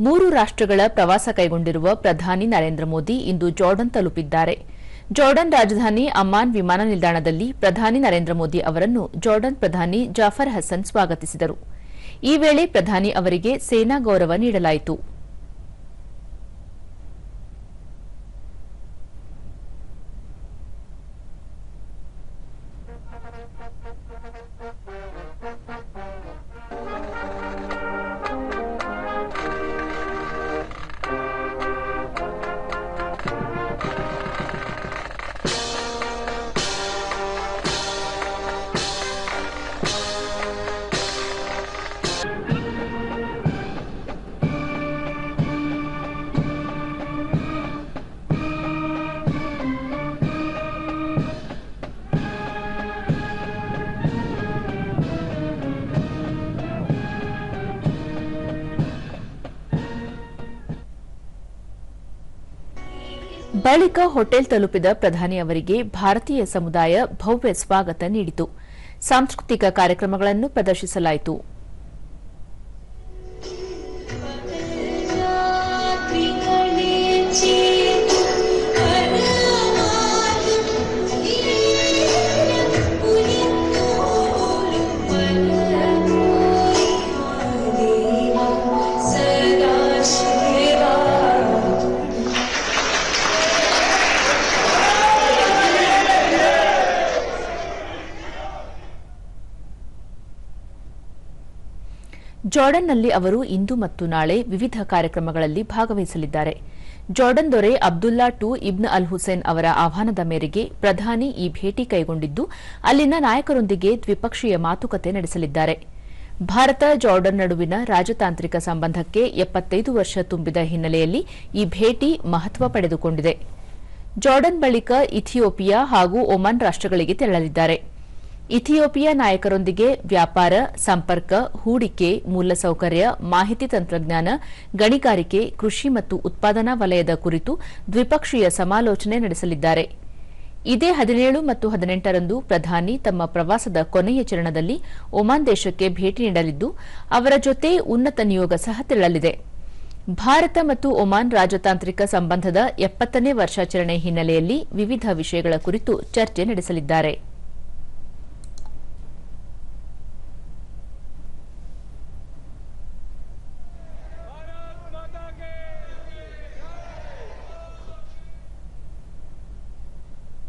ಮೂರು ರಾಷ್ಟ್ರಗಳ ಪ್ರವಾಸ ಕೈಗೊಂಡಿರುವ ಪ್ರಧಾನಿ ನರೇಂದ್ರ ಮೋದಿ ಇಂದು ಜಾರ್ಡನ್ ತಲುಪಿದ್ದಾರೆ. ಜಾರ್ಡನ್ ರಾಜಧಾನಿ ಅಮ್ಮಾನ್ ವಿಮಾನ ನಿಲ್ದಾಣದಲ್ಲಿ ಪ್ರಧಾನಿ ನರೇಂದ್ರ ಮೋದಿ ಅವರನ್ನು ಜಾರ್ಡನ್ ಪ್ರಧಾನಿ ಜಾಫರ್ ಹಸನ್ ಸ್ವಾಗತಿಸಿದರು. ಈ ವೇಳೆ ಪ್ರಧಾನಿ ಅವರಿಗೆ ಸೇನಾ ಗೌರವ ನೀಡಲಾಯಿತು. ಬಳಿಕ ಹೋಟೆಲ್ ತಲುಪಿದ ಪ್ರಧಾನಿ ಅವರಿಗೆ ಭಾರತೀಯ ಸಮುದಾಯ ಭವ್ಯ ಸ್ವಾಗತ ನೀಡಿತು. ಸಾಂಸ್ಕೃತಿಕ ಕಾರ್ಯಕ್ರಮಗಳನ್ನು ಪ್ರದರ್ಶಿಸಲಾಯಿತು. ಜಾರ್ಡನ್ನಲ್ಲಿ ಅವರು ಇಂದು ಮತ್ತು ನಾಳೆ ವಿವಿಧ ಕಾರ್ಯಕ್ರಮಗಳಲ್ಲಿ ಭಾಗವಹಿಸಲಿದ್ದಾರೆ. ಜಾರ್ಡನ್ ದೊರೆ ಅಬ್ದುಲ್ಲಾ ಟು ಇಬ್ನ್ ಅಲ್ ಹುಸೇನ್ ಅವರ ಆಹ್ವಾನದ ಮೇರೆಗೆ ಪ್ರಧಾನಿ ಈ ಭೇಟಿ ಕೈಗೊಂಡಿದ್ದು, ಅಲ್ಲಿನ ನಾಯಕರೊಂದಿಗೆ ದ್ವಿಪಕ್ಷೀಯ ಮಾತುಕತೆ ನಡೆಸಲಿದ್ದಾರೆ. ಭಾರತ ಜಾರ್ಡನ್ ನಡುವಿನ ರಾಜತಾಂತ್ರಿಕ ಸಂಬಂಧಕ್ಕೆ ಎಪ್ಪತ್ತೈದು ವರ್ಷ ತುಂಬಿದ ಹಿನ್ನೆಲೆಯಲ್ಲಿ ಈ ಭೇಟಿ ಮಹತ್ವ ಪಡೆದುಕೊಂಡಿದೆ. ಜಾರ್ಡನ್ ಬಳಿಕ ಇಥಿಯೋಪಿಯಾ ಹಾಗೂ ಒಮಾನ್ ರಾಷ್ಟಗಳಿಗೆ ತೆರಳಲಿದ್ದಾರೆ. ಇಥಿಯೋಪಿಯಾ ನಾಯಕರೊಂದಿಗೆ ವ್ಯಾಪಾರ, ಸಂಪರ್ಕ, ಹೂಡಿಕೆ, ಮೂಲಸೌಕರ್ಯ, ಮಾಹಿತಿ ತಂತ್ರಜ್ಞಾನ, ಗಣಿಗಾರಿಕೆ, ಕೃಷಿ ಮತ್ತು ಉತ್ಪಾದನಾ ವಲಯದ ಕುರಿತು ದ್ವಿಪಕ್ಷೀಯ ಸಮಾಲೋಚನೆ ನಡೆಸಲಿದ್ದಾರೆ. ಇದೇ ಹದಿನೇಳು ಮತ್ತು ಹದಿನೆಂಟರಂದು ಪ್ರಧಾನಿ ತಮ್ಮ ಪ್ರವಾಸದ ಕೊನೆಯ ಚರಣದಲ್ಲಿ ಒಮಾನ್ ದೇಶಕ್ಕೆ ಭೇಟಿ ನೀಡಲಿದ್ದು, ಅವರ ಜೊತೆ ಉನ್ನತ ನಿಯೋಗ ಸಹ ತೆರಳಲಿದೆ. ಭಾರತ ಮತ್ತು ಒಮಾನ್ ರಾಜತಾಂತ್ರಿಕ ಸಂಬಂಧದ ಎಪ್ಪತ್ತನೇ ವರ್ಷಾಚರಣೆ ಹಿನ್ನೆಲೆಯಲ್ಲಿ ವಿವಿಧ ವಿಷಯಗಳ ಕುರಿತು ಚರ್ಚೆ ನಡೆಸಲಿದ್ದಾರೆ.